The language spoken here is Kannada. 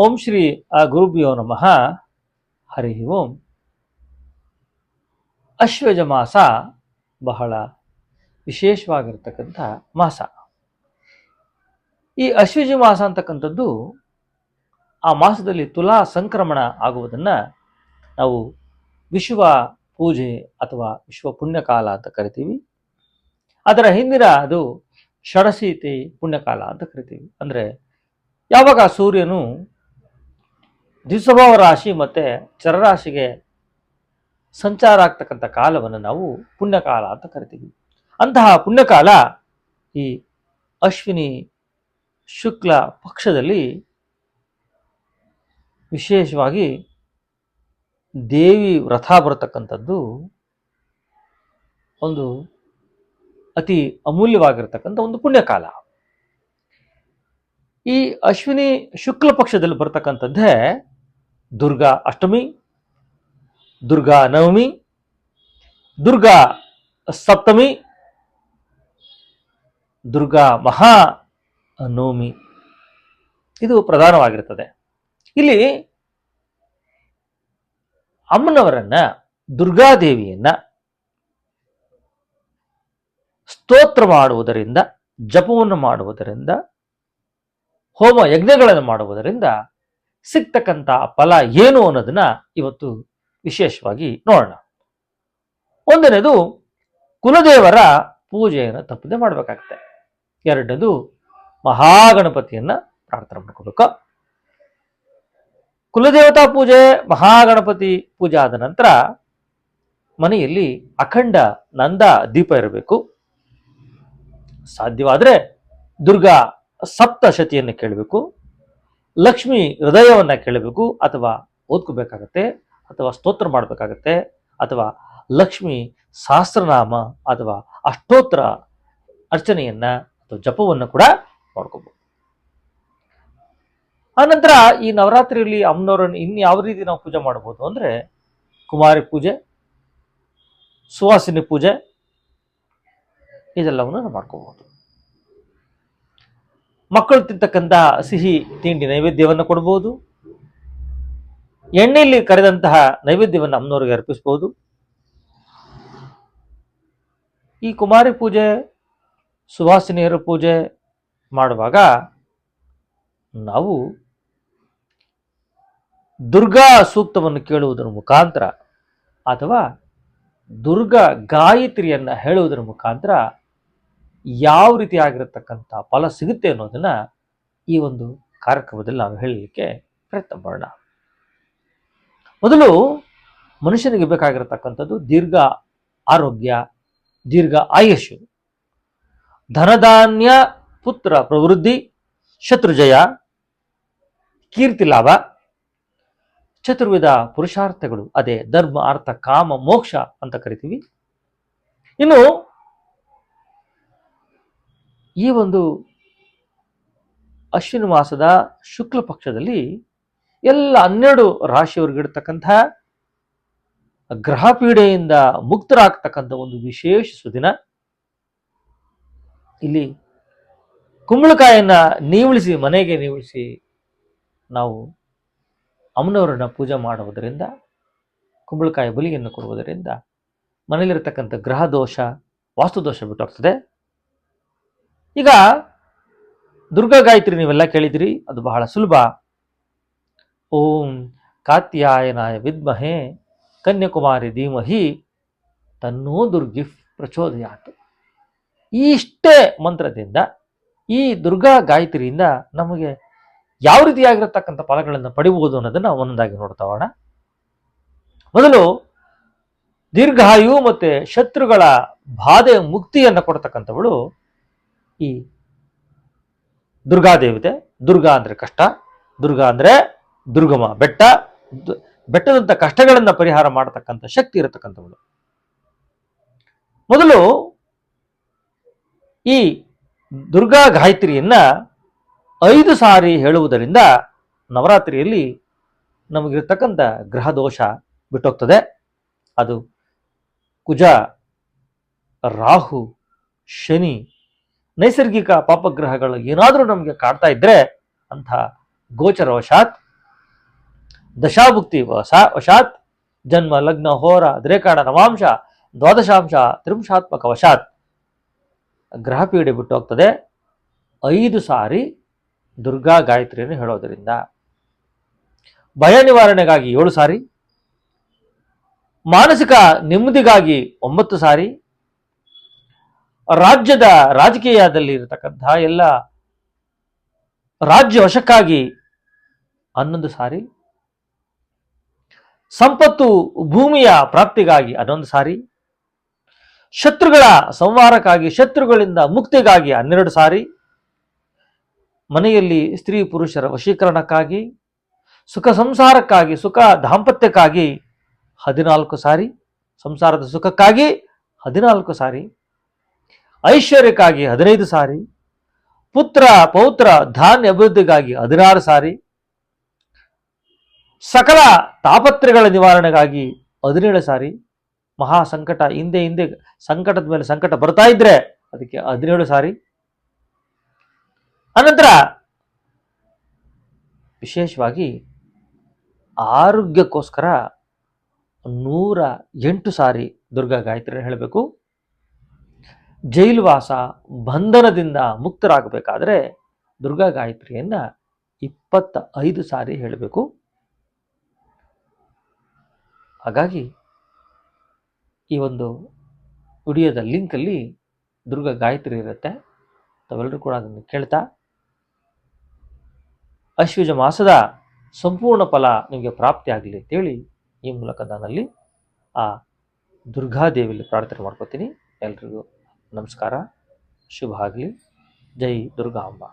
ಓಂ ಶ್ರೀ, ಆ, ಗುರುಭ್ಯೋ ನಮಃ. ಹರಿ ಓಂ. ಅಶ್ವಜ ಮಾಸ ಬಹಳ ವಿಶೇಷವಾಗಿರ್ತಕ್ಕಂಥ ಮಾಸ. ಈ ಅಶ್ವಜ ಮಾಸ ಅಂತಕ್ಕಂಥದ್ದು ಆ ಮಾಸದಲ್ಲಿ ತುಲಾ ಸಂಕ್ರಮಣ ಆಗುವುದನ್ನು ನಾವು ವಿಶ್ವ ಪೂಜೆ ಅಥವಾ ವಿಶ್ವ ಪುಣ್ಯಕಾಲ ಅಂತ ಕರಿತೀವಿ. ಅದರ ಹಿಂದಿನ ಅದು ಷಡಸೀತಿ ಪುಣ್ಯಕಾಲ ಅಂತ ಕರಿತೀವಿ. ಅಂದರೆ ಯಾವಾಗ ಸೂರ್ಯನು ದ್ವಿಸ್ವಭಾವ ರಾಶಿ ಮತ್ತು ಚರರಾಶಿಗೆ ಸಂಚಾರ ಆಗ್ತಕ್ಕಂಥ ಕಾಲವನ್ನು ನಾವು ಪುಣ್ಯಕಾಲ ಅಂತ ಕರಿತೀವಿ. ಅಂತಹ ಪುಣ್ಯಕಾಲ ಈ ಅಶ್ವಿನಿ ಶುಕ್ಲ ಪಕ್ಷದಲ್ಲಿ ವಿಶೇಷವಾಗಿ ದೇವಿ ವ್ರತ ಬರತಕ್ಕಂಥದ್ದು ಒಂದು ಅತಿ ಅಮೂಲ್ಯವಾಗಿರ್ತಕ್ಕಂಥ ಒಂದು ಪುಣ್ಯಕಾಲ. ಈ ಅಶ್ವಿನಿ ಶುಕ್ಲ ಪಕ್ಷದಲ್ಲಿ ಬರ್ತಕ್ಕಂಥದ್ದೇ ದುರ್ಗಾ ಅಷ್ಟಮಿ, ದುರ್ಗಾ ನವಮಿ, ದುರ್ಗಾ ಸಪ್ತಮಿ, ದುರ್ಗಾ ಮಹಾ ನವಮಿ. ಇದು ಪ್ರಧಾನವಾಗಿರ್ತದೆ. ಇಲ್ಲಿ ಅಮ್ಮನವರನ್ನ ದುರ್ಗಾದೇವಿಯನ್ನ ಸ್ತೋತ್ರ ಮಾಡುವುದರಿಂದ, ಜಪವನ್ನು ಮಾಡುವುದರಿಂದ, ಹೋಮ ಯಜ್ಞಗಳನ್ನು ಮಾಡುವುದರಿಂದ ಸಿಗ್ತಕ್ಕಂಥ ಫಲ ಏನು ಅನ್ನೋದನ್ನ ಇವತ್ತು ವಿಶೇಷವಾಗಿ ನೋಡೋಣ. ಒಂದನೇದು, ಕುಲದೇವರ ಪೂಜೆಯನ್ನು ತಪ್ಪದೆ ಮಾಡಬೇಕಾಗತ್ತೆ. ಎರಡನೇದು, ಮಹಾಗಣಪತಿಯನ್ನ ಪ್ರಾರ್ಥನೆ ಮಾಡ್ಕೋಬೇಕು. ಕುಲದೇವತಾ ಪೂಜೆ, ಮಹಾಗಣಪತಿ ಪೂಜೆ ಆದ ನಂತರ ಮನೆಯಲ್ಲಿ ಅಖಂಡ ನಂದ ದೀಪ ಇರಬೇಕು. ಸಾಧ್ಯವಾದರೆ ದುರ್ಗಾ ಸಪ್ತಶತಿಯನ್ನು ಕೇಳಬೇಕು. ಲಕ್ಷ್ಮಿ ಹೃದಯವನ್ನು ಕೇಳಬೇಕು ಅಥವಾ ಓದ್ಕೋಬೇಕಾಗತ್ತೆ, ಅಥವಾ ಸ್ತೋತ್ರ ಮಾಡಬೇಕಾಗತ್ತೆ, ಅಥವಾ ಲಕ್ಷ್ಮಿ ಸಹಸ್ರನಾಮ ಅಥವಾ ಅಷ್ಟೋತ್ತರ ಅರ್ಚನೆಯನ್ನ ಅಥವಾ ಜಪವನ್ನು ಕೂಡ ಮಾಡ್ಕೋಬಹುದು ಆನಂತರ ಈ ನವರಾತ್ರಿಯಲ್ಲಿ ಅಮ್ಮನವರನ್ನು ಇನ್ಯಾವ ಯಾವ ರೀತಿ ನಾವು ಪೂಜೆ ಮಾಡಬಹುದು ಅಂದ್ರೆ ಕುಮಾರಿ ಪೂಜೆ, ಸುವಾಸಿನಿ ಪೂಜೆ, ಇದೆಲ್ಲವನ್ನು ಮಾಡ್ಕೋಬಹುದು ಮಕ್ಕಳು ತಿಂತಕ್ಕಂಥ ಸಿಹಿ ತಿಂಡಿ ನೈವೇದ್ಯವನ್ನು ಕೊಡಬಹುದು ಎಣ್ಣೆಯಲ್ಲಿ ಕರೆದಂತಹ ನೈವೇದ್ಯವನ್ನು ಅಮ್ಮನವ್ರಿಗೆ ಅರ್ಪಿಸಬಹುದು ಈ ಕುಮಾರಿ ಪೂಜೆ, ಸುವಾಸಿನಿಯರ ಪೂಜೆ ಮಾಡುವಾಗ ನಾವು ದುರ್ಗಾ ಸೂಕ್ತವನ್ನು ಕೇಳುವುದರ ಮುಖಾಂತರ ಅಥವಾ ದುರ್ಗಾ ಗಾಯತ್ರಿಯನ್ನು ಹೇಳುವುದರ ಮುಖಾಂತರ ಯಾವ ರೀತಿ ಆಗಿರತಕ್ಕಂಥ ಫಲ ಸಿಗುತ್ತೆ ಅನ್ನೋದನ್ನ ಈ ಒಂದು ಕಾರ್ಯಕ್ರಮದಲ್ಲಿ ನಾವು ಹೇಳಲಿಕ್ಕೆ ಪ್ರಯತ್ನ ಮಾಡೋಣ. ಮೊದಲು ಮನುಷ್ಯನಿಗೆ ಬೇಕಾಗಿರತಕ್ಕಂಥದ್ದು ದೀರ್ಘ ಆರೋಗ್ಯ, ದೀರ್ಘ ಆಯುಷು ಧನಧಾನ್ಯ, ಪುತ್ರ ಪ್ರವೃದ್ಧಿ ಶತ್ರುಜಯ, ಕೀರ್ತಿ ಲಾಭ, ಚತುರ್ವಿಧ ಪುರುಷಾರ್ಥಗಳು, ಅದೇ ಧರ್ಮ, ಅರ್ಥ, ಕಾಮ, ಮೋಕ್ಷ ಅಂತ ಕರಿತೀವಿ. ಇನ್ನು ಈ ಒಂದು ಅಶ್ವಿನ ಮಾಸದ ಶುಕ್ಲ ಪಕ್ಷದಲ್ಲಿ ಎಲ್ಲ ಹನ್ನೆರಡು ರಾಶಿಯವರಿಗಿರ್ತಕ್ಕಂಥ ಗ್ರಹ ಪೀಡೆಯಿಂದ ಮುಕ್ತರಾಗ್ತಕ್ಕಂಥ ಒಂದು ವಿಶೇಷ ಸುದಿನ. ಇಲ್ಲಿ ಕುಂಬಳಕಾಯನ್ನ ನೀವಳಿಸಿ, ಮನೆಗೆ ನೀವಳಿಸಿ ನಾವು ಅಮ್ಮನವರನ್ನ ಪೂಜೆ ಮಾಡುವುದರಿಂದ, ಕುಂಬಳಕಾಯಿ ಬಲಿಯನ್ನು ಕೊಡುವುದರಿಂದ ಮನೆಯಲ್ಲಿರತಕ್ಕಂಥ ಗ್ರಹ ದೋಷ ವಾಸ್ತುದೋಷ ಬಿಟ್ಟೋಗ್ತದೆ ಈಗ ದುರ್ಗಾ ಗಾಯತ್ರಿ ನೀವೆಲ್ಲ ಕೇಳಿದಿರಿ, ಅದು ಬಹಳ ಸುಲಭ. ಓಂ ಕಾತ್ಯಾಯನಾಯ ವಿದ್ಮಹೆ, ಕನ್ಯಾಕುಮಾರಿ ಧೀಮಹಿ, ತನ್ನೂ ದುರ್ಗಿ ಪ್ರಚೋದಯಾತ್. ಇಷ್ಟೇ ಮಂತ್ರದಿಂದ ಈ ದುರ್ಗಾ ಗಾಯತ್ರಿಯಿಂದ ನಮಗೆ ಯಾವ ರೀತಿಯಾಗಿರತಕ್ಕಂಥ ಫಲಗಳನ್ನು ಪಡಿಬಹುದು ಅನ್ನೋದನ್ನ ಒಂದೊಂದಾಗಿ ನೋಡ್ತಾ ಹೋಗೋಣ. ಮೊದಲು ದೀರ್ಘಾಯು ಮತ್ತು ಶತ್ರುಗಳ ಬಾಧೆ ಮುಕ್ತಿಯನ್ನು ಕೊಡ್ತಕ್ಕಂಥವಳು ಈ ದುರ್ಗಾದೇವತೆ ದುರ್ಗಾ ಅಂದರೆ ಕಷ್ಟ, ದುರ್ಗಾ ಅಂದರೆ ದುರ್ಗಮ, ಬೆಟ್ಟ ಬೆಟ್ಟದಂಥ ಕಷ್ಟಗಳನ್ನ ಪರಿಹಾರ ಮಾಡತಕ್ಕಂಥ ಶಕ್ತಿ ಇರತಕ್ಕಂಥವಳು. ಮೊದಲು ಈ ದುರ್ಗಾ ಗಾಯತ್ರಿಯನ್ನ ಐದು ಸಾರಿ ಹೇಳುವುದರಿಂದ ನವರಾತ್ರಿಯಲ್ಲಿ ನಮಗಿರ್ತಕ್ಕಂಥ ಗ್ರಹ ದೋಷ ಬಿಟ್ಟೋಗ್ತದೆ. ಅದು ಕುಜ, ರಾಹು, ಶನಿ ನೈಸರ್ಗಿಕ ಪಾಪಗ್ರಹಗಳು ಏನಾದರೂ ನಮಗೆ ಕಾಡ್ತಾ ಇದ್ರೆ ಅಂಥ ಗೋಚರವಶಾತ್ ದಶಾಭುಕ್ತಿ ವಶಾ- ವಶಾತ್, ಜನ್ಮ, ಲಗ್ನ, ಹೋರ ದ್ರೇಕಾಣ ನವಾಂಶ, ದ್ವಾದಶಾಂಶ, ತ್ರಿಂಶಾತ್ಮಕ ವಶಾತ್ ಗ್ರಹ ಪೀಡೆ ಬಿಟ್ಟು ಹೋಗ್ತದೆ. ಐದು ಸಾರಿ ದುರ್ಗಾ ಗಾಯತ್ರಿಯನ್ನು ಹೇಳೋದರಿಂದ. ಭಯ ನಿವಾರಣೆಗಾಗಿ ಏಳು ಸಾರಿ. ಮಾನಸಿಕ ನೆಮ್ಮದಿಗಾಗಿ ಒಂಬತ್ತು ಸಾರಿ. ರಾಜ್ಯದ ರಾಜಕೀಯದಲ್ಲಿ ಇರತಕ್ಕಂತಹ ಎಲ್ಲ ರಾಜ್ಯ ವಶಕ್ಕಾಗಿ ಹನ್ನೊಂದು ಸಾರಿ, ಸಂಪತ್ತು ಭೂಮಿಯ ಪ್ರಾಪ್ತಿಗಾಗಿ ಹನ್ನೊಂದು ಸಾರಿ, ಶತ್ರುಗಳ ಸಂವಾರಕ್ಕಾಗಿ ಶತ್ರುಗಳಿಂದ ಮುಕ್ತಿಗಾಗಿ ಹನ್ನೆರಡು ಸಾರಿ, ಮನೆಯಲ್ಲಿ ಸ್ತ್ರೀ ಪುರುಷರ ವಶೀಕರಣಕ್ಕಾಗಿ, ಸುಖ ಸಂಸಾರಕ್ಕಾಗಿ, ಸುಖ ದಾಂಪತ್ಯಕ್ಕಾಗಿ ಹದಿನಾಲ್ಕು ಸಾರಿ, ಸಂಸಾರದ ಸುಖಕ್ಕಾಗಿ ಹದಿನಾಲ್ಕು ಸಾರಿ. ಐಶ್ವರ್ಯಕ್ಕಾಗಿ ಹದಿನೈದು ಸಾರಿ, ಪುತ್ರ ಪೌತ್ರ ಧಾನ್ಯ ಅಭಿವೃದ್ಧಿಗಾಗಿ ಹದಿನಾರು ಸಾರಿ, ಸಕಲ ತಾಪತ್ರೆಗಳ ನಿವಾರಣೆಗಾಗಿ ಹದಿನೇಳು ಸಾರಿ, ಮಹಾ ಸಂಕಟ ಹಿಂದೆ ಹಿಂದೆ ಸಂಕಟದ ಮೇಲೆ ಸಂಕಟ ಬರ್ತಾ ಇದ್ರೆ ಅದಕ್ಕೆ ಹದಿನೇಳು ಸಾರಿ. ಅನಂತರ ವಿಶೇಷವಾಗಿ ಆರೋಗ್ಯಕ್ಕೋಸ್ಕರ ನೂರ ಎಂಟು ಸಾರಿ ದುರ್ಗಾ ಗಾಯತ್ರಿ ಹೇಳಬೇಕು. ಜೈಲುವಾಸ ಬಂಧನದಿಂದ ಮುಕ್ತರಾಗಬೇಕಾದ್ರೆ ದುರ್ಗಾ ಗಾಯತ್ರಿಯನ್ನ ಇಪ್ಪತ್ತ ಐದು ಸಾರಿ ಹೇಳಬೇಕು. ಹಾಗಾಗಿ ಈ ಒಂದು ವಿಡಿಯೋದ ಲಿಂಕಲ್ಲಿ ದುರ್ಗಾ ಗಾಯತ್ರಿ ಇರುತ್ತೆ. ತಾವೆಲ್ಲರೂ ಕೂಡ ಅದನ್ನು ಕೇಳ್ತಾ ಅಶ್ವಜ ಮಾಸದ ಸಂಪೂರ್ಣ ಫಲ ನಿಮಗೆ ಪ್ರಾಪ್ತಿಯಾಗಲಿ ಅಂತೇಳಿ ಈ ಮೂಲಕ ನಾನಲ್ಲಿ ಆ ದುರ್ಗಾದೇವಿಯಲ್ಲಿ ಪ್ರಾರ್ಥನೆ ಮಾಡ್ಕೋತೀನಿ. ಎಲ್ರಿಗೂ ನಮಸ್ಕಾರ ಶುಭ ಆಗಲಿ ಜೈ ದುರ್ಗಾಂಬ